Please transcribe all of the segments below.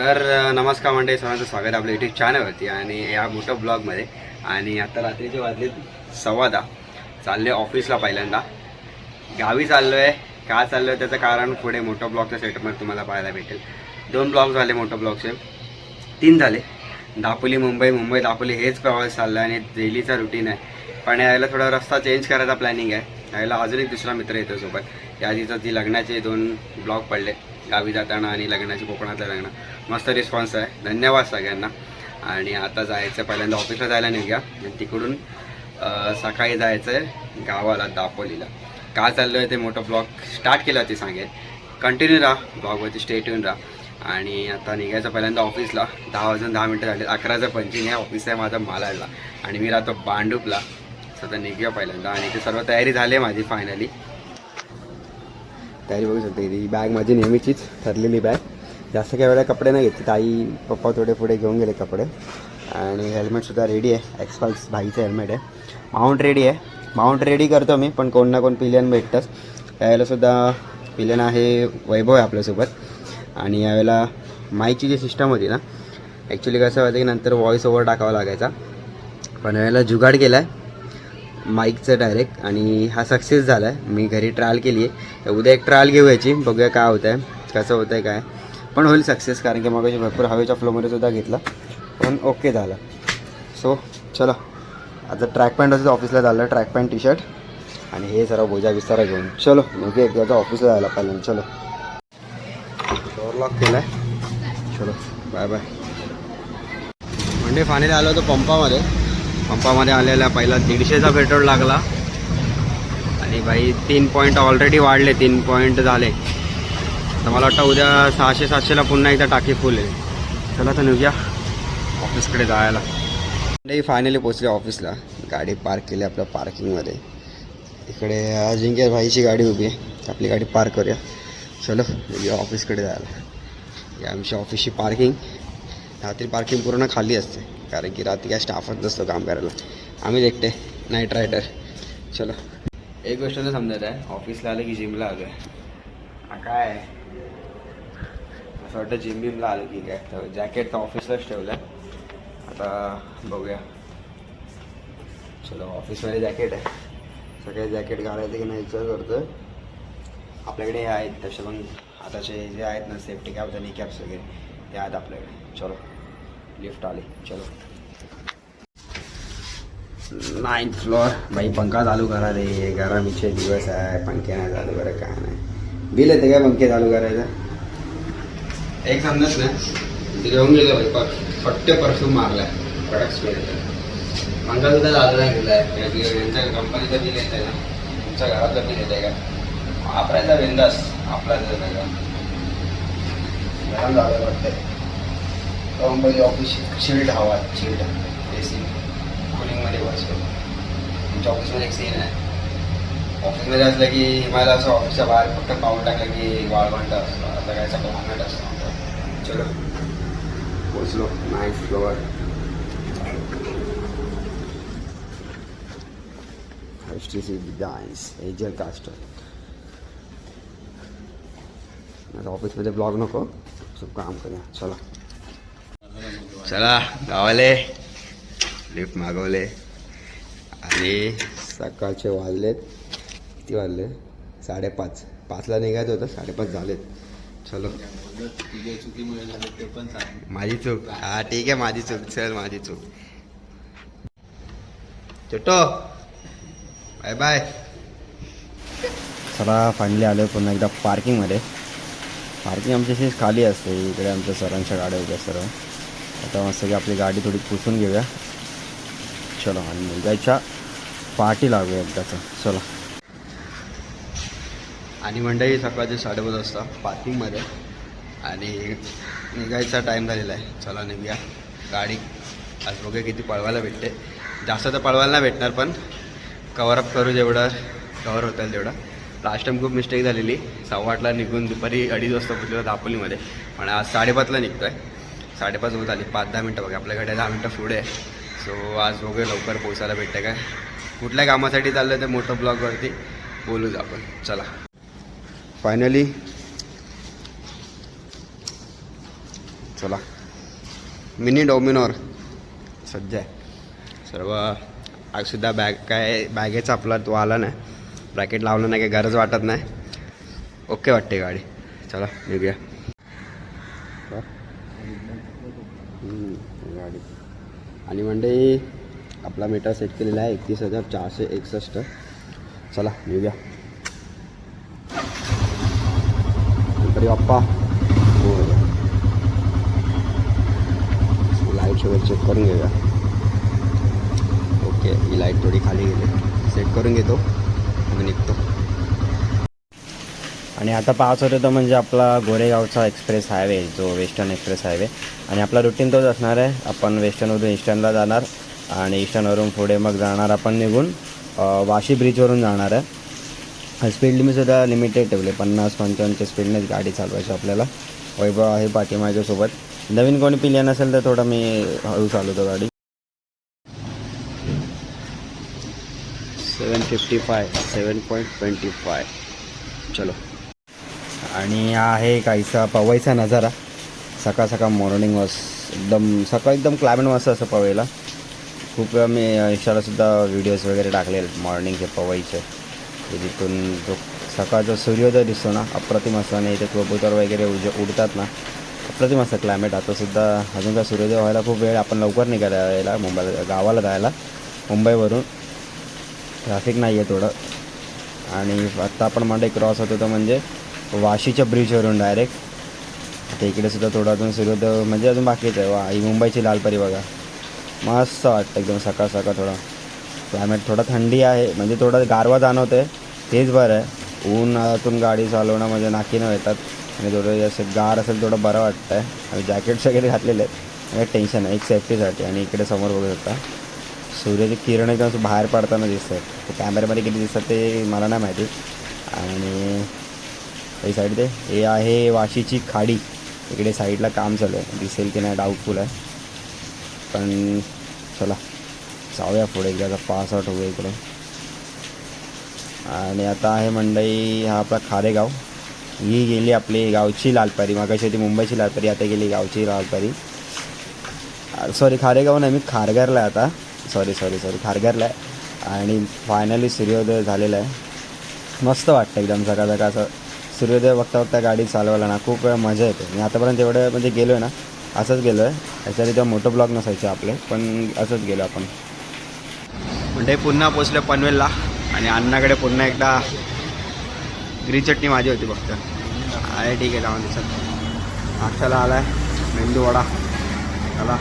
तर नमस्कार मंडळी सर्वांचं स्वागत आहे आपल्या युट्यूब चॅनलवरती आणि या मोठ्या ब्लॉगमध्ये आणि आता रात्रीचे वाजले सव्वा दहा. चालले ऑफिसला पहिल्यांदा. गावी चाललो आहे का चाललो आहे त्याचं कारण पुढे मोठं ब्लॉगच्या सेटअपमध्ये तुम्हाला पाहायला भेटेल. दोन ब्लॉग झाले मोठं ब्लॉगचे तीन झाले. दापोली मुंबई मुंबई दापोली हेच प्रवास चालला आहे आणि डेलीचा रुटीन आहे. पण यायला थोडा रस्ता चेंज करायचा प्लॅनिंग आहे. यायला अजून एक दुसरा मित्र येतो सोबत. या आधीचं ती लग्नाचे दोन ब्लॉग पडले. गावी जाताना आणि लग्नाची कोकणातलं लग्न. मस्त रिस्पॉन्स आहे. धन्यवाद सगळ्यांना. आणि आता जायचं पहिल्यांदा ऑफिसला जायला निघूया. आणि तिकडून सकाळी जायचं आहे गावाला दापोलीला. का चाललं आहे ते मोठं ब्लॉग स्टार्ट केलं ते सांगेल कंटिन्यू राहा ब्लॉगवरती स्टेट येऊन राहा. आणि आता निघायचं पहिल्यांदा ऑफिसला दहा वाजून दहा मिनटं झाले अकराचं पंचिंग आहे. ऑफिस आहे माझा मालाडला. आणि मी राहतो बांडूपला. सध्या निघूया पहिल्यांदा. आणि ते सर्व तयारी झाली आहे माझी फायनली तयारी बघू शकते ही बॅग माझी नेहमीचीच ठरलेली बॅग जास्त काही वेळा कपडे नाही घेतले. ताई पप्पा थोडे पुढे घेऊन गेले कपडे. आणि हेल्मेटसुद्धा रेडी आहे. एक्सपल्स भाईचं हेल्मेट आहे. माउंट रेडी आहे. माउंट रेडी करतो मी पण कोण ना कोण पिलियन भेटतंच. यावेळेलासुद्धा पिलियन आहे वैभव आहे आपल्यासोबत. आणि यावेळेला माईकची जी सिस्टम होती ना ॲक्च्युली कसं होतं की नंतर व्हॉईस ओव्हर टाकावा लागायचा. पण यावेळेला जुगाड केला आहे माईकचं डायरेक्ट आणि हा सक्सेस झाला आहे मी घरी ट्रायल केली आहे तर उद्या एक ट्रायल घेऊ याची बघूया काय होतं आहे कसं होतं आहे काय. पण होईल सक्सेस कारण की मग भरपूर हवेच्या फ्लोमध्ये सुद्धा घेतला. पण ओके झालं. सो चला. आता ट्रॅक पॅन्ट असं ऑफिसला झालं ट्रॅक पॅन्ट टी शर्ट आणि हे सर्व बोजा विस्तारा घेऊन. चलो ओके एकदा ऑफिसला जायला पाहिजे चलो. डोअर लॉक केला आहे चलो बाय बाय म्हणजे फायनली आलो होतो पंपामध्ये. पंपामध्ये आलेला पहिला दीडशेचा पेट्रोल लागला. आणि बाई तीन पॉईंट ऑलरेडी वाढले तीन पॉईंट झाले. तर मला वाटतं उद्या सहाशे सातशेला पुन्हा एकदा टाकी फुल आहे. चला तर निघूया ऑफिसकडे जायला. नाही फायनली पोचले ऑफिसला. गाडी पार्क केली आपल्या पार्किंगमध्ये इकडे अजिंक्य भाईची गाडी उभी आहे. आपली गाडी पार्क करूया. चलो निघूया ऑफिसकडे जायला. या आमची ऑफिसची पार्किंग रात्री पार्किंग पूर्ण खाली असते. कारण की रात्री काय स्टाफच नसतो काम करायला. आम्हीच एकटे नाईट रायडर चलो. एक गोष्ट तर समजत आहे. ऑफिसला आलं की जिमला आलो आहे काय? असं वाटतं जिम बिमला आलो की काय? तर जॅकेट तर ऑफिसलाच ठेवलं आहे आता बघूया. चलो ऑफिसमध्ये जॅकेट आहे. सगळे जॅकेट घालायचं की नाही विचार करतो आपल्याकडे हे आहेत तसे मग आताचे जे आहेत ना सेफ्टी कॅप्स आणि कॅप्स वगैरे ते आहेत आपल्याकडे. चलो. लिफ्ट आली. चलो. नाईन्थ फ्लोअर बाई पंखा चालू करा रे. गरमीचे दिवस आहे. पंखे नाही चालू करा काय नाही. बिल येते काय पंखे चालू करायचं एक समजत नाही. ते घेऊन गेलो बाई पक फट्टे परफ्यूम स्मेल येतं पंखा सुद्धा चालू नाही केला आहे. यांच्या कंपनीचं बिल येतं ना. तुमच्या घरातलं बिल येतं का? वापरायचा बिंदास. सगळं गरम झालं वाटतंय. कंपनी ऑफ़िस शिल्ड हवा शिल्ड ए सी कुलिंगमध्ये बसतो ऑफिसमध्ये एक सीन आहे. ऑफिसमध्ये असलं की हिमालय असं ऑफिसच्या बाहेर फक्त पाऊल टाकलं की वाळवंट असतो. आता काय सगळं असतो. चलो. पोचलो. नाईन्थ फ्लोअर डान्स एजल कास्टर आता ऑफिसमध्ये ब्लॉग नको, सब काम करूया चला. चला गावाले लिफ्ट मागवले आणि सकाळचे वाजलेत. किती वाजले? साडेपाच. पाचला निघायचं होतं साडेपाच झालेत. चलो. चुकीमुळे झाले ते पण सांग माझी चूक. हा ठीक आहे माझी चूक. चल माझी चूक. चोटो बाय बाय. चला फायनली आलो पुन्हा एकदा पार्किंगमध्ये पार्किंग आमची अशीच खाली असते. इकडे आमच्या सरांच्या गाड्या उभ्या सर्व. आता मस्त की आपली गाडी थोडी पुसून घेऊया. चलो आणि मुलगाच्या पार्टी लागूया एकदाचं चला. आणि मंडळी सकाळचे साडेपाच वाजता पार्किंगमध्ये. आणि निघायचा टाईम झालेला आहे. चला निघूया. गाडी आज बघूया किती पळवायला भेटते. जास्त तर पळवायला नाही भेटणार पण कवरअप करू जेवढं कवर होता येईल तेवढं. लास्ट टाइम खूप मिस्टेक झालेली. सव्वा आठला निघून दुपारी अडीच वाजता पोचलेलो दापोलीमध्ये. पण आज साडेपाचला निघतो आहे साडेपाच होत आली. पाच दहा मिनटं बघा. आपल्याकडे दहा मिनटं पुढे आहे. सो आज बघूया लवकर पोचायला भेटते काय. कुठल्या कामासाठी चाललं ते मोठं ब्लॉगवरती बोलूच आपण. चला. फायनली चला. मिनी डॉमिनॉर सध्या सर्व आजसुद्धा बॅग काय बॅगेचा आपला तो आला नाही. ब्रॅकेट लावलं नाही काही गरज वाटत नाही. ओके वाटते गाडी. चला निघूया. आणि मंडई आपला मीटर सेट केलेला आहे एकतीस हजार चारशे एकसष्ट. चला येऊया गणपती बाप्पा. हो लाइट शेवट चेक करून घेऊया. ओके ही लाइट थोडी खाली गेली. सेट करून घेतो मग निघतो. आणि आता पास होतो तर म्हणजे आपला गोरेगावचा एक्सप्रेस हायवे जो वेस्टर्न एक्सप्रेस हायवे आणि आपला रुटीन तोच असणार आहे. आपण वेस्टर्नवरून ईस्टर्नला जाणार आणि ईस्टर्नवरून पुढे मग जाणार आपण निघून वाशी ब्रिजवरून जाणार आहे. स्पीड लिमिटसुद्धा लिमिटेड ठेवले. पन्नास पंचावन्नच्या स्पीडनेच गाडी चालवायची आपल्याला. वैभव आहे पाठी माझ्यासोबत नवीन कोणी पिलियन नसेल तर थोडं मी हळू चालवतो गाडी. Seven fifty five seven point twenty five चलो. आणि आहे काहीसा पवईचा नजारा. सकाळ सकाळ मॉर्निंग वॉस एकदम सकाळ एकदम क्लायमेट मस्त असं पवईला खूप वेळा मी इंस्टालासुद्धा व्हिडिओज वगैरे टाकले मॉर्निंगचे पवईचे तिथून जो सकाळचा सूर्योदय दिसतो ना अप्रतिम असतो आणि इथे कबूतर वगैरे उज उडतात ना अप्रतिम असतं क्लायमेट आतासुद्धा अजून काय सूर्योदय व्हायला खूप वेळ आपण लवकर निघायला यायला मुंबईला गावाला जायला. मुंबईवरून ट्रॅफिक नाही आहे थोडं आणि आत्ता आपण मंडे क्रॉस होतो तो म्हणजे वाशीच्या ब्रिजवरून डायरेक्ट आता इकडे सुद्धा थोडं अजून सूर्योदय म्हणजे अजून बाकीच आहे. वा ही मुंबईची लालपरी बघा. मस्त वाटतं एकदम सकाळ सकाळ थोडा. क्लायमेट थोडा थंडी आहे. म्हणजे थोडं गारवा जाणवतं आहे तेच बरं आहे. ऊनातून गाडी चालवणं म्हणजे नाकीनं येतात. आणि थोडं असं गार असेल थोडं बरं वाटतं आहे आणि जॅकेट्स वगैरे घातलेले आहेत. काही टेन्शन आहे एक सेफ्टीसाठी आणि इकडे समोर बघू शकता. सूर्याची किरण एकदम असं बाहेर पडताना दिसत ते कॅमेऱ्यामध्ये किती दिसतात ते मला नाही माहिती. आणि साईड ते. हे आहे वाशीची खाडी. इकडे साईडला काम चालू आहे. दिसेल की नाही डाऊटफुल आहे. पण चला जाऊया पुढे एकदा पास आउट होऊया इकडे. आणि आता आहे मंडई हा आपला खारेगाव. ही गेली आपली गावची लालपारी मागाशी होती मुंबईची लालपारी आता गेली गावची लालपारी. सॉरी खारेगाव नाही मी खारघरला आहे आता. सॉरी सॉरी सॉरी खारघरला आहे. आणि फायनली सूर्योदय झालेला आहे. मस्त वाटतं एकदम सकाळ सकाळ असं. सूर्योदय बघता बघता गाडी चालवायला ना खूप मजा येते. मी आतापर्यंत एवढं म्हणजे गेलो आहे ना असंच गेलो आहे ॲक्च्युली तेव्हा मोठं ब्लॉग नसायचे आपले पण असंच गेलो आपण. म्हणजे पुन्हा पोचलो पनवेलला आणि अण्णाकडे पुन्हा एकदा ग्री चटणी माझी होती फक्त. आहे ठीक आहे जाऊन दिसत. नाश्त्याला आला आहे मेंदू वडा. चला.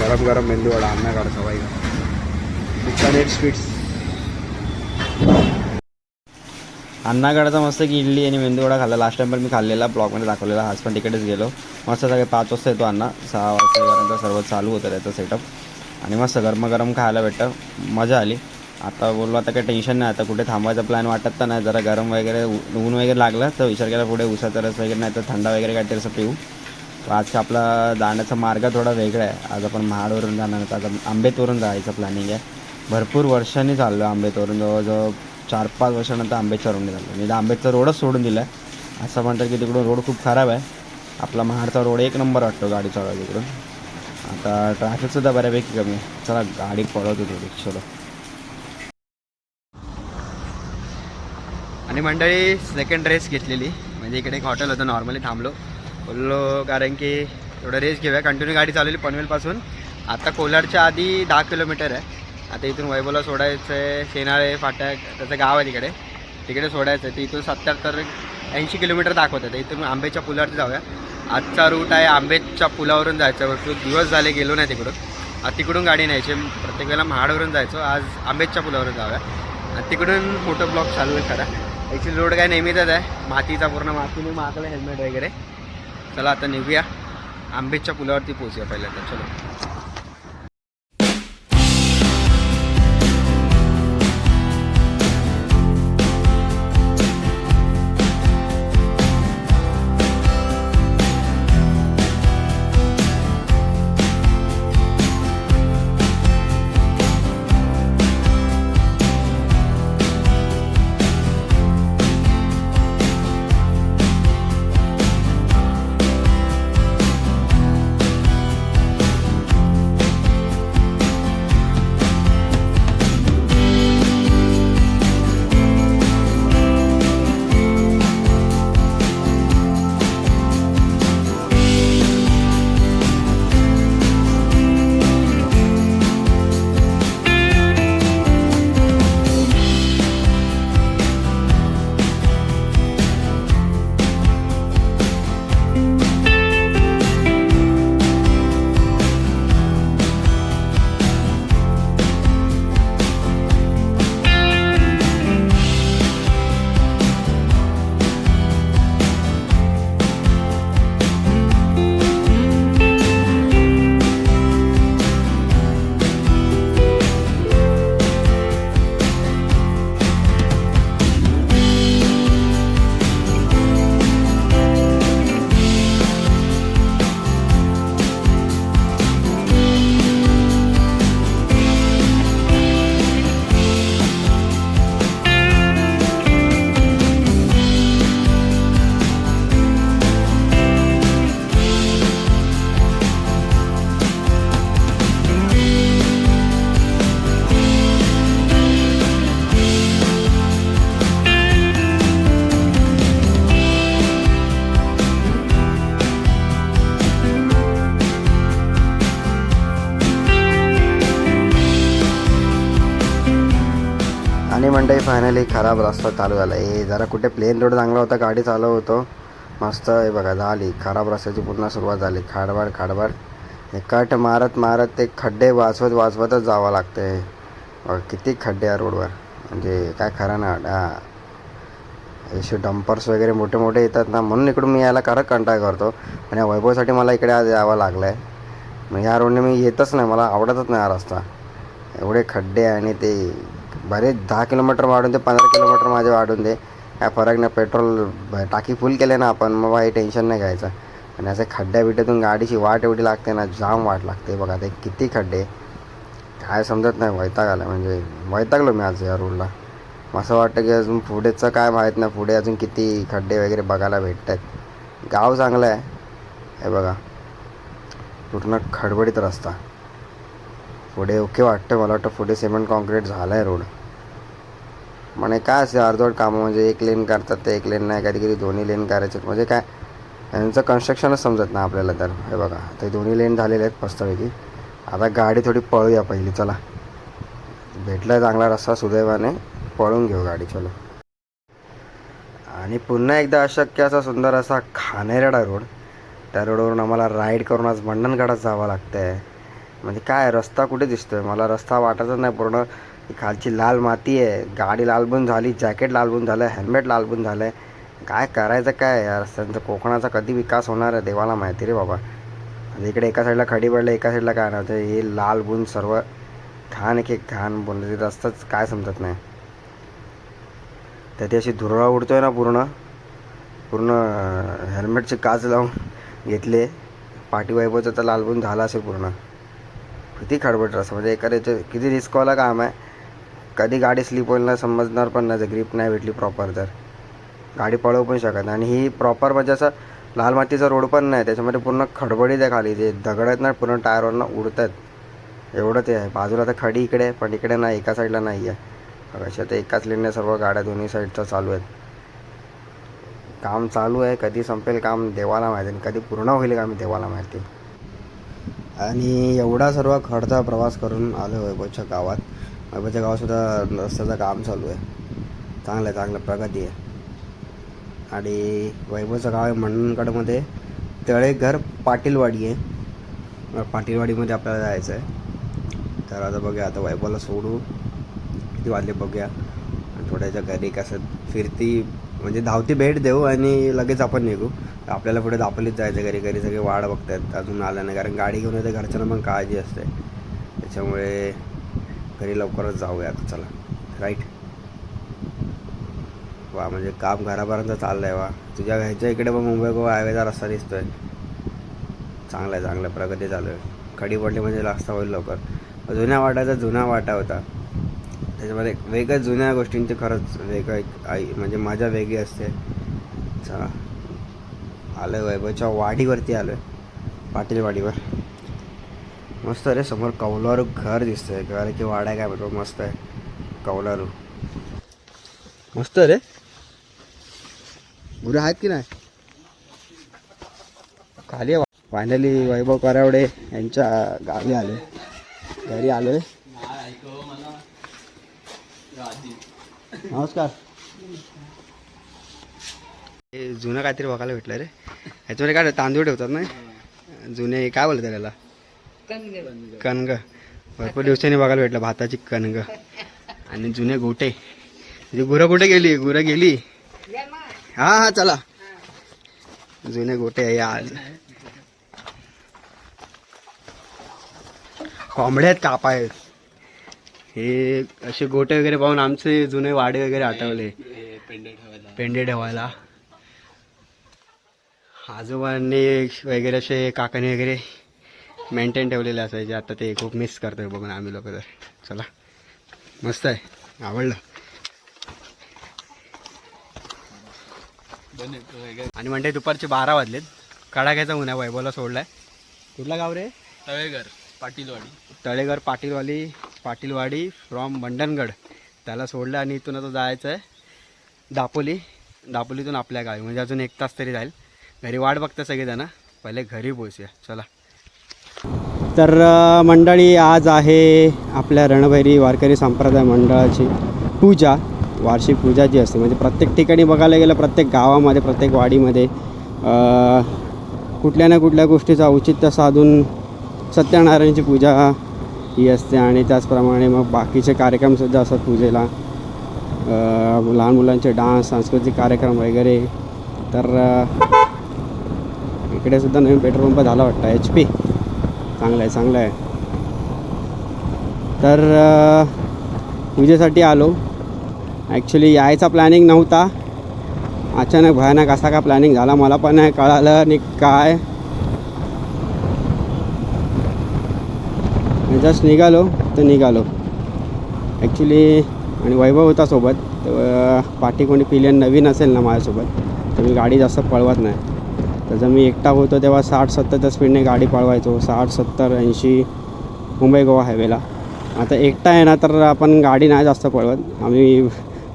गरम गरम मेंदू वडा अण्णाकडं सवाई बिकानेर स्वीट्स अण्णागडाचा मस्त की इडली आणि मेंदूवडा खाल्ला. लास्ट टाइम पण मी खाल्लेला ब्लॉगमध्ये दाखवलेला. आज पण तिकडेच गेलो. मस्त सगळे पाच वाजता येतो अण्णा. सहा वाजतापर्यंत सर्व चालू होतं त्याचं सेटअप आणि मस्त गरम गरम खायला भेटतं. मजा आली. आता बोललो आता काही टेन्शन नाही. आता कुठे थांबायचा प्लॅन वाटत तर नाही. जरा गरम वगैरे ऊन वगैरे लागलं तर विचार केला पुढे उसाचा रस वगैरे नाही तर थंडा वगैरे काहीतरी असं पिऊ. तर आपला जाण्याचा मार्ग थोडा वेगळा आहे. आज आपण महाडवरून जाणार आता आंबेतवरून जायचं प्लॅनिंग आहे. भरपूर वर्षांनी चाललो आंबेतवरून. जवळजवळ चार पाच वर्षानंतर आंबेचवरून रोडने चाललो मी म्हणजे आंबेचा रोडच सोडून दिला आहे असं म्हणतात की तिकडून रोड खूप खराब आहे. आपला महाडचा रोड एक नंबर वाटतो गाडी चालवायला तिकडून. आता ट्रॅफिकसुद्धा बऱ्यापैकी कमी आहे. चला गाडी पळवतो थोडी चलो आणि मंडळी सेकंड रेस घेतलेली. म्हणजे इकडे एक हॉटेल होतं नॉर्मली थांबलो. बोललो कारण की एवढं रेस घेऊया. कंटिन्यू गाडी चालवली पनवेलपासून. आता कोलारच्या आधी दहा किलोमीटर आहे. आता इथून वैभवला सोडायचं आहे शेनाळे फाटक त्याचं गाव आहे तिकडे. तिकडे सोडायचं आहे तर इथून सत्त्याहत्तर ऐंशी किलोमीटर दाखवतं तर इथून आंबेच्या पुलावरती जाऊया. आजचा रूट आहे आंबेच्या पुलावरून जायचं. भरपूर दिवस झाले गेलो नाही तिकडून. आता तिकडून गाडी न्यायची. प्रत्येक वेळेला महाडवरून जायचो. आज आंबेच्या पुलावरून जाऊया. आणि तिकडून फोटो ब्लॉक चालू आहे खरा. ॲक्च्युली रोड काय नेहमीचाच आहे. मातीचा पूर्ण मातीने मागलं हेल्मेट वगैरे. चला आता निघूया. आंबेच्या पुलावरती पोहोचूया पहिल्यांदा. चलो. फायनली खराब रस्ता चालू झाला. हे जरा कुठे प्लेन रोड चांगला होता गाडी चालवतो मस्त हे बघा झाली. खराब रस्त्याची पुन्हा सुरुवात झाली. खाडबाड खाडबाड. हे कट मारत मारत ते खड्डे वाचवत वाचवतच जावं लागते बघा किती खड्डे आहे रोडवर म्हणजे काय खरं ना असे डंपर्स वगैरे मोठे मोठे येतात ना म्हणून इकडून मी यायला खरं कंटाळ करतो. आणि या वैभवसाठी मला इकडे आज यावं लागलं आहे मग ह्या रोडने मी येतच नाही मला आवडतच नाही हा रस्ता. एवढे खड्डे आणि ते बरेच दहा किलोमीटर वाढून ते पंधरा किलोमीटर माझे वाढून दे. काय फरक नाही पेट्रोल ब- टाकी फुल केले ना आपण मग काही टेन्शन नाही घ्यायचं. आणि असे खड्ड्या बिड्ड्यातून गाडीची वाट एवढी लागते ना जाम वाट लागते बघा ते किती खड्डे. काय समजत नाही वैताग आला म्हणजे वैतागलो मी आज या रोडला असं वाटतं की अजून पुढेचं काय माहीत नाही पुढे अजून किती खड्डे वगैरे बघायला भेटत आहेत गाव चांगलं आहे. हे बघा. पूर्ण खडबडीत रस्ता. पुढे ओके वाटतं मला वाटतं पुढे सिमेंट कॉन्क्रीट झालं आहे रोड. म्हणे काय असते अर्धवट कामं म्हणजे एक लेन करतात ते एक लेन नाही कधी कधी दोन्ही लेन करायचे. म्हणजे काय यांचं कन्स्ट्रक्शनच समजत नाही आपल्याला तर. हे बघा ते दोन्ही लेन झालेले आहेत मस्तपैकी. आता गाडी थोडी पळूया पहिली चला. भेटला चांगला रस्ता सुदैवाने पळून घेऊ गाडी चलो. आणि पुन्हा एकदा अशक्य असा सुंदर असा खानेरडा रोड. त्या रोडवरून आम्हाला राईड करून आज मंडणगडात जावं लागतं आहे म्हणजे काय रस्ता कुठे दिसतोय? मला रस्ता वाटतच नाही पूर्ण. खालची लाल माती आहे. गाडी लालबून झाली जॅकेट लालबून झालं हेल्मेट लालबून झालं आहे काय करायचं काय? या रस्त्यांचा कोकणाचा कधी विकास होणार आहे देवाला माहिती रे बाबा. म्हणजे इकडे एका साईडला खडी पडलं एका साईडला काय नव्हतं हे लाल बुन सर्व घाण एक एक घाण बोलले रस्ताच काय समजत नाही. त्याची अशी धुरळा उडतोय ना पूर्ण. पूर्ण हेल्मेटची काच लावून घेतले. पाठी तर लालबून झाला असेल पूर्ण. किती खडबड असं म्हणजे एखाद्याचं किती रिस्कवाला काम आहे कधी गाडी स्लिप होईल ना समजणार पण नाही ग्रीप नाही भेटली प्रॉपर तर. गाडी पळवू पण शकत नाही. आणि ही प्रॉपर म्हणजे असं लाल मातीचा रोड पण नाही त्याच्यामध्ये पूर्ण खडबडीत आहे खाली जे दगड आहेत ना पूर्ण टायरवरनं उडत आहेत एवढं ते आहे. बाजूला तर खडी इकडे आहे, पण इकडे नाही एका साईडला नाही आहे. अशा तर एकाच लेनने सर्व गाड्या दोन्ही साईडच्या चालू आहेत. काम चालू आहे कधी संपेल काम देवाला माहिती आणि कधी पूर्ण होईल काम देवाला माहिती आणि एवढा सर्व खडचा प्रवास करून आलो वैभवच्या गावात. वैभवच्या गावातसुद्धा रस्त्याचं काम चालू आहे. चांगलं आहे चांगलं प्रगती आहे. आणि वैभवचं गाव आहे मंडणगडमध्ये तळेघर पाटीलवाडी आहे. पाटीलवाडीमध्ये आपल्याला जायचं आहे तर आता बघूया आता वैभवला सोडू. किती वाजले बघूया. आणि थोड्याच्या घरी कसं फिरती म्हणजे धावती भेट देऊ आणि लगेच आपण निघू. आपल्याला पुढे दापोलीत जायचं घरी घरी सगळे वाढ बघतात अजून आलं नाही. कारण गाडी घेऊन येते घरच्यांना पण काळजी असते. त्याच्यामुळे घरी लवकरच जाऊया आता चला. राईट वा म्हणजे काम घरापर्यंत चाललं आहे वा. तुझ्या घरच्या इकडे पण मुंबई गोवा हायवेचा रस्ता दिसतोय. चांगला आहे चांगलं आहे प्रगती चालू आहे. खडी पडली म्हणजे रस्ता होईल लवकर. जुन्या वाटाचा जुना वाटा होता. त्याच्यामध्ये वेगळ्या जुन्या गोष्टींची खरंच वेगळं एक आई म्हणजे मजा वेगळी असते. चला. आलं आहे वैभवच्या वाडीवरती आलो आहे पाटीलवाडीवर. मस्त अरे समोर कौलारू घर दिसतंय. घर की वाडा आहे काय म्हणतो मस्त आहे. कौलारू. मस्त रे. गुरु आहेत की नाही? खाली फायनली वैभव करावडे यांच्या गावी आले. घरी आलोय. नमस्कार. हे जुनं काहीतरी बघायला भेटलं रे. ह्याच्यामध्ये काय तांदूळ ठेवतात ना? जुने काय बोलतात त्याला? कणग भरपूर दिवसांनी बघायला भेटलं भाताची कणग आणि जुने गोटे. म्हणजे गुरं कुठे गेली? गुरं गेली? हा हा चला. जुने गोटे आहे आज. कोंबड्या आहेत कापा आहेत हे असे गोटे वगैरे पाहून आमचे जुने वाडे वगैरे आठवले. पेंडे ठेवायला. पेंडे ठेवायला. आजोबांनी वगैरे असे काकाने वगैरे मेंटेन ठेवलेले असायचे. आता ते खूप मिस करतोय बघून आम्ही लोक तर. चला. मस्त आहे. आवडलं. आणि म्हणते दुपारचे बारा वाजलेत. कडाक्याचा उन्हा वैभवला सोडलाय. कुठला गाव रे? तवेघर पाटीलवाडी. तळेघर पाटीलवाली पाटीलवाडी फ्रॉम मंडणगड त्याला सोडलं आणि इथून आता जायचं आहे दापोली. दापोलीतून आपल्या गावी. म्हणजे अजून एक तास तरी जाईल घरी वाट बघता सगळेजण. पहिले घरी पोहोचूया चला. तर मंडळी आज आहे आपल्या रणभैरी वारकरी संप्रदाय मंडळाची पूजा वार्षिक पूजा जी असते. म्हणजे प्रत्येक ठिकाणी बघायला गेलं प्रत्येक गावामध्ये प्रत्येक वाडीमध्ये कुठल्या ना कुठल्या गोष्टीचं औचित्य साधून सत्यनारायणची पूजा ही असते. आणि त्याचप्रमाणे मग बाकीचे कार्यक्रमसुद्धा असतात पूजेला. लहान मुलांचे डान्स सांस्कृतिक कार्यक्रम वगैरे. तर इकडे सुद्धा नवीन पेट्रोल पंप झाला वाटतं एच पी चांगलं आहे चांगलं आहे तर पूजेसाठी आलो. ॲक्च्युली यायचा प्लॅनिंग नव्हता. अचानक भयानक असा का प्लॅनिंग झाला मला पण नाही कळालं आणि काय. जस्ट निघालो तर निघालो. ॲक्च्युली आणि वैभव होता सोबत तर पाठी कोणी पिलियन नवीन असेल ना माझ्यासोबत तर मी गाडी जास्त पळवत नाही. त्याचं मी एकटा होतो तेव्हा साठ सत्तरच्या स्पीडने गाडी पळवायचो. साठ सत्तर ऐंशी मुंबई गोवा हायवेला आता एकटा आहे ना तर आपण गाडी नाही जास्त पळवत. आम्ही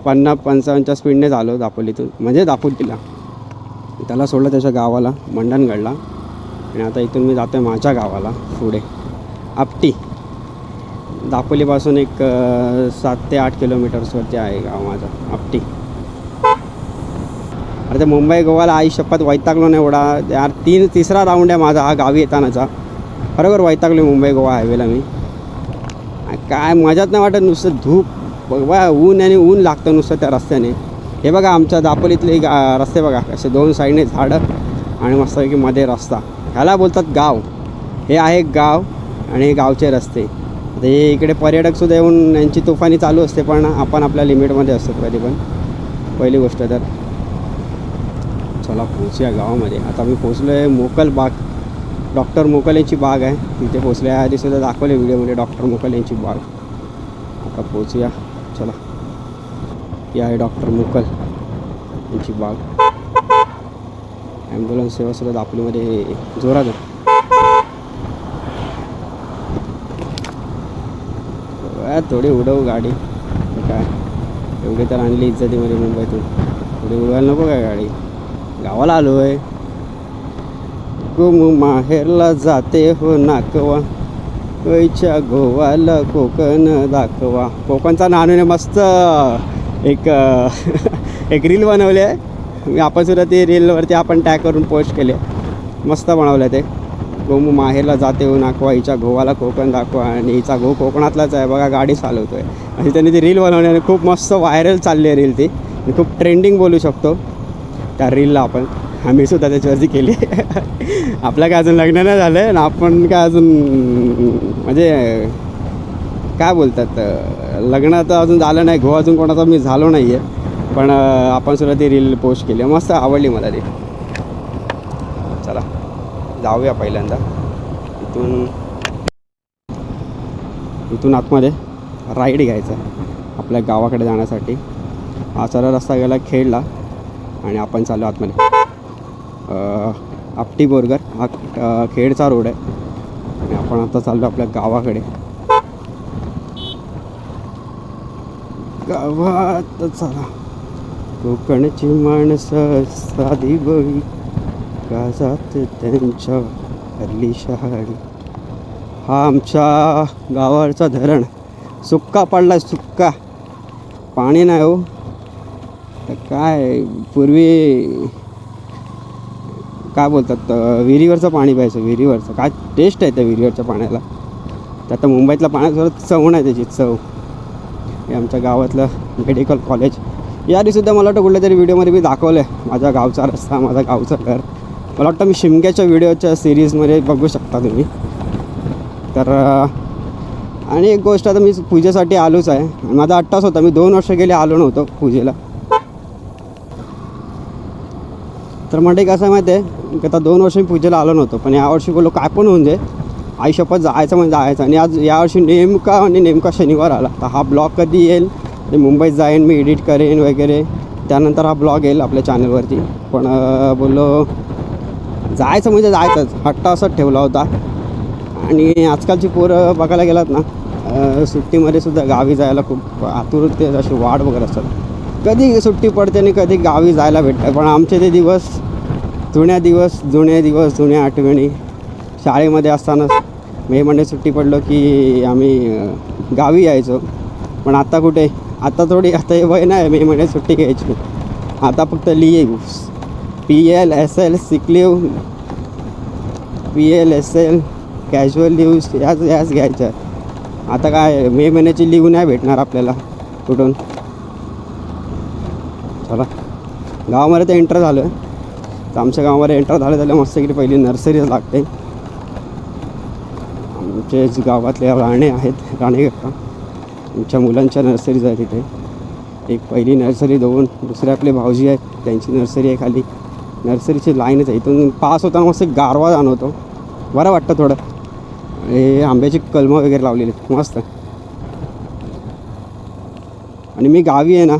पन्नास पंचावन्नच्या स्पीडनेच आलो दापोलीतून. म्हणजे दापोलीला. त्याला सोडलं त्याच्या गावाला मंडणगडला. आणि आता इथून मी जातो आहे माझ्या गावाला पुढे. आपटी. दापोलीपासून एक सात ते आठ किलोमीटर्सवरती आहे गाव माझा आपटी. अरे ते मुंबई गोवाला आई शपथ वैतागलो नाही एवढा. यार तीन तिसरा राऊंड आहे माझा हा गावी येतानाचा. बरोबर वैतागलो मुंबई गोवा हायवेला मी. काय मजाच नाही वाटत नुसतं धूप. बघा ऊन आणि ऊन लागतं नुसतं त्या रस्त्याने. हे बघा आमच्या दापोलीतले रस्ते बघा. असे दोन साईडने झाडं आणि मस्तपैकी मध्ये रस्ता. ह्याला बोलतात गाव. हे आहे गाव आणि हे गावचे रस्ते. आता हे इकडे पर्यटकसुद्धा येऊन यांची तुफानी चालू असते पण आपण आपल्या लिमिटमध्ये असतो कधी पण. पहिली गोष्ट तर. चला पोहोचूया गावामध्ये आता मी पोचलो आहे मोकल बाग. डॉक्टर मोकल यांची बाग आहे. तिथे पोचलो सुद्धा दाखवले व्हिडिओमध्ये डॉक्टर मोकल यांची बाग. आता पोचूया चला. ही आहे डॉक्टर मोकल यांची बाग. ॲम्ब्युलन्स सेवा सुद्धा दापोलीमध्ये जोरात आहे. थोडी उडवू गाडी. काय? एवढी तर आणली इज्जतीमध्ये मुंबईतून. थोडी उडवायला नको काय गाडी? गावाला आलो आहे गुम माहेरला जाते हो नाकवा वयच्या गोवाला कोकण दाखवा कोकणचा नानूने मस्त एक एक रील बनवली आहे मी आपण सुद्धा ते रीलवरती आपण टॅग करून पोस्ट केले मस्त बनवलं ते गोमू माहेरला जाते हो नाकवा हिच्या गोवाला कोकण दाखवा आणि हिचा गो कोकणातलाच आहे बघा गाडी चालवतो आहे आणि त्यांनी ती रील बनवली आणि खूप मस्त व्हायरल चालली आहे रील ती खूप ट्रेंडिंग बोलू शकतो त्या रीलला आपण. आम्ही सुद्धा त्याच्यावरती केली. आपलं काय अजून लग्न नाही झालं आहे ना आपण काय अजून म्हणजे काय बोलतात लग्न तर अजून झालं नाही घो अजून कोणाचा मी झालो नाही आहे पण आपण सुद्धा ती रील पोस्ट केली. मस्त आवडली मला ती. चला जाऊया पहिल्यांदा. इथून इथून आतमध्ये राईड घ्यायचं आपल्या गावाकडे जाण्यासाठी. हा सरळ रस्ता गेला खेडला. आणि आपण चाललो आतमध्ये. आपटी बोरगर हा खेडचा रोड आहे. आणि आपण आता चाललो आपल्या गावाकडे. गावात चला. कोकणची माणसं साधी बळी गाजात त्यांच्या हरली शहाळी हा आमच्या गावाचा धरण. सुक्का पडला सुक्का. पाणी नाही हो. तर काय पूर्वी काय बोलतात विहिरीवरचं पाणी प्यायचं विहिरीवरचं. काय टेस्ट आहे त्या विहिरीवरच्या पाण्याला. तर आता मुंबईतल्या पाण्यात चव नाही त्याची चव. हे आमच्या गावातलं मेडिकल कॉलेज याआधीसुद्धा मला वाटतं कुठल्या तरी व्हिडिओमध्ये मी दाखवलं आहे माझा गावचा रस्ता माझा गावचं घर. मला वाटतं मी शिमग्याच्या व्हिडिओच्या सिरीजमध्ये बघू शकता तुम्ही. तर आणि एक गोष्ट आता मी पूजेसाठी आलोच आहे. आणि माझा अट्टाच होता. मी दोन वर्ष गेले आलो नव्हतो पूजेला. तर म्हणजे कसं आहे माहिती आहे की आता दोन वर्ष मी पूजेला आलो नव्हतो पण यावर्षी बोललो काय पण होऊन जाईल. आई शपथ जायचं म्हणजे जायचं. आणि आज यावर्षी नेमका आणि नेमका शनिवार आला. तर हा ब्लॉग कधी येईल? आणि मुंबईत जाईन मी एडिट करेन वगैरे. त्यानंतर हा ब्लॉग येईल आपल्या चॅनलवरती पण बोललो जायचं म्हणजे जायचंच. हट्टा असंच ठेवला होता. आणि आजकालची पोरं बघायला गेलात ना सुट्टीमध्ये सुद्धा गावी जायला खूप आतुरते अशी वाट वगैरे असतात. कधी सुट्टी पडते आणि कधी गावी जायला भेटतं. पण आमचे ते दिवस जुन्या दिवस जुने दिवस जुन्या आठवणी शाळेमध्ये असताना मे म्हणजे मध्ये सुट्टी पडलो की आम्ही गावी यायचो. पण आता कुठे? आता थोडी आता हे वय नाही. मे म्हणजे महिन्यात सुट्टी घ्यायची. आता फक्त leave P L S L sick leave P L S L casual leave याच याच घ्यायच्या. आता काय मे महिन्याची लिव्ह नाही भेटणार आपल्याला कुठून? चला. गावामध्ये तर एंटर झालं तर आमच्या गावामध्ये एंटर झालं त्याला मस्त इकडे पहिली नर्सरीच लागते. आमचे जे गावातले राणे आहेत राणे काका आमच्या मुलांच्या नर्सरीज आहेत तिथे एक पहिली नर्सरी दोन दुसरे आपले भाऊजी आहेत त्यांची नर्सरी आहे खाली. नर्सरीची लाईनच आहे इथून पास होताना मस्त गारवा जाणवतो. बरं वाटतं थोडं. हे आंब्याची कलमं वगैरे लावलेली आहेत मस्त. आणि मी गावी आहे ना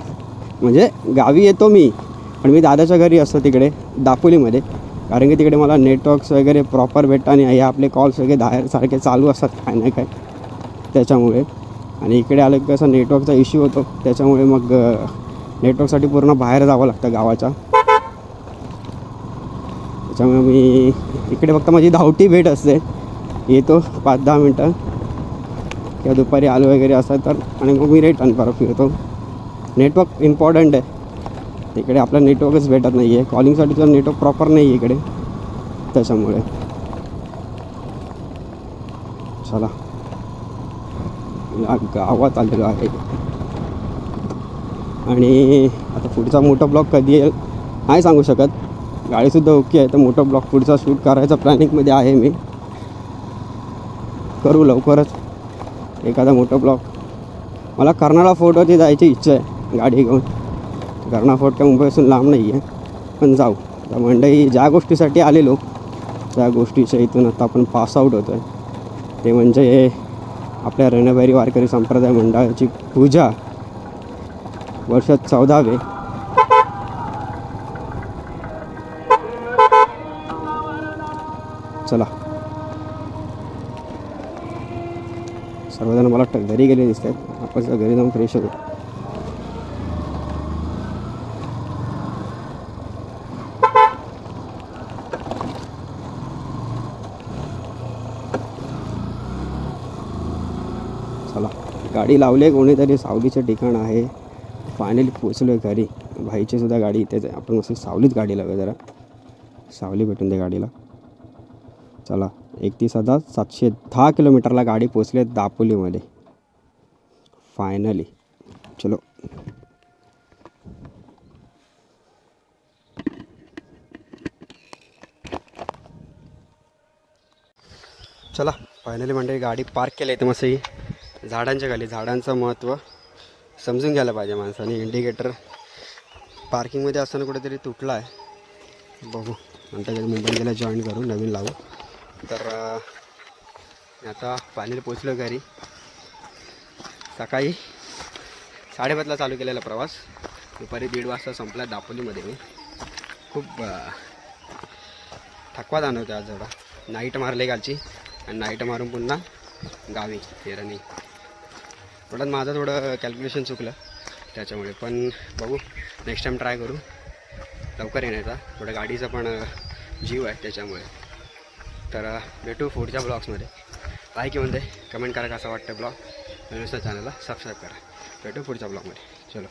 म्हणजे गावी येतो मी पण मी दादाच्या घरी असतो तिकडे दापोलीमध्ये. कारण की तिकडे मला नेटवर्क्स वगैरे प्रॉपर भेटतात आणि हे आपले कॉल्स वगैरे बाहेर सारखे चालू असतात काय नाही काय. त्याच्यामुळे. आणि इकडे आलं की कसं नेटवर्कचा इश्यू होतो त्याच्यामुळे मग नेटवर्कसाठी पूर्ण बाहेर जावं लागतं गावाच्या. त्याच्यामुळे मी इकडे फक्त माझी धावटी भेट असते. येतो पाच दहा मिनटं. किंवा दुपारी आलो वगैरे असं तर आणि मग मी रिटर्न परत फिरतो. नेटवर्क इम्पॉर्टंट आहे. इकडे आपला नेटवर्कच भेटत नाही आहे कॉलिंगसाठी तर नेटवर्क प्रॉपर नाही आहे इकडे. त्याच्यामुळे. चला. गावात आलेलो आहे. आणि आता पुढचा मोठा ब्लॉक कधी येईल? नाही सांगू शकत. गाडीसुद्धा ओके आहे तर मोठा ब्लॉक पुढचा शूट करायचा प्लॅनिंगमध्ये आहे मी. करू लवकरच. एखादा मोठा ब्लॉक. मला कर्नाळा फोटोची जायची इच्छा आहे. गाडी घेऊन. कर्णा फोर्ट काय मुंबईपासून लांब नाही आहे पण जाऊ. तर मंडई ज्या गोष्टीसाठी आलेलो त्या गोष्टीच्या इथून आता आपण पास आऊट होतो आहे ते म्हणजे आपल्या रणबारी वारकरी संप्रदाय मंडळाची पूजा वर्षात चौदावे. चला. सर्वजण मला वाटतं घरी गेले दिसतात. आपण घरी जाऊन फ्रेश होतो चला गाडी लावली आहे कोणीतरी सावलीचं ठिकाण आहे. फायनली पोचलो आहे घरी भाईचीसुद्धा गाडी इथेच आहे. आपण मस्त सावलीत गाडी लावूया जरा. सावली भेटून दे गाडीला. चला एकतीस हजार सातशे दहा किलोमीटरला गाडी पोचली आहे दापोलीमध्ये. फायनली चलो. चला फायनली म्हणजे गाडी पार्क केली आहे तर मस्त ही. झाडांच्या खाली झाडांचं महत्त्व समजून घ्यायला पाहिजे माणसाने. इंडिकेटर पार्किंगमध्ये असताना कुठेतरी तुटला आहे बघू. नंतर कधी जॉईन करू नवीन लावू. तर आता पाणी पोचलो घरी. सकाळी साडेपाचला चालू केलेला प्रवास. दुपारी दीड वाजता संपला दापोलीमध्ये मी. खूप थकवा जाणवतो आज जरा. नाईट मारले कालची. आणि नाईट मारून पुन्हा गावी फेरणी थोडं माझं थोडं कॅल्क्युलेशन चुकलं त्याच्यामुळे. पण बघू नेक्स्ट टाईम ट्राय करू. लवकर येण्याचा थोडं गाडीचा पण जीव आहे त्याच्यामुळे. तर भेटू पुढच्या ब्लॉग्समध्ये लाईक येऊन दे कमेंट करा कसं वाटतं ब्लॉग नुसतं चॅनलला सबस्क्राईब करा. भेटू पुढच्या ब्लॉगमध्ये चलो.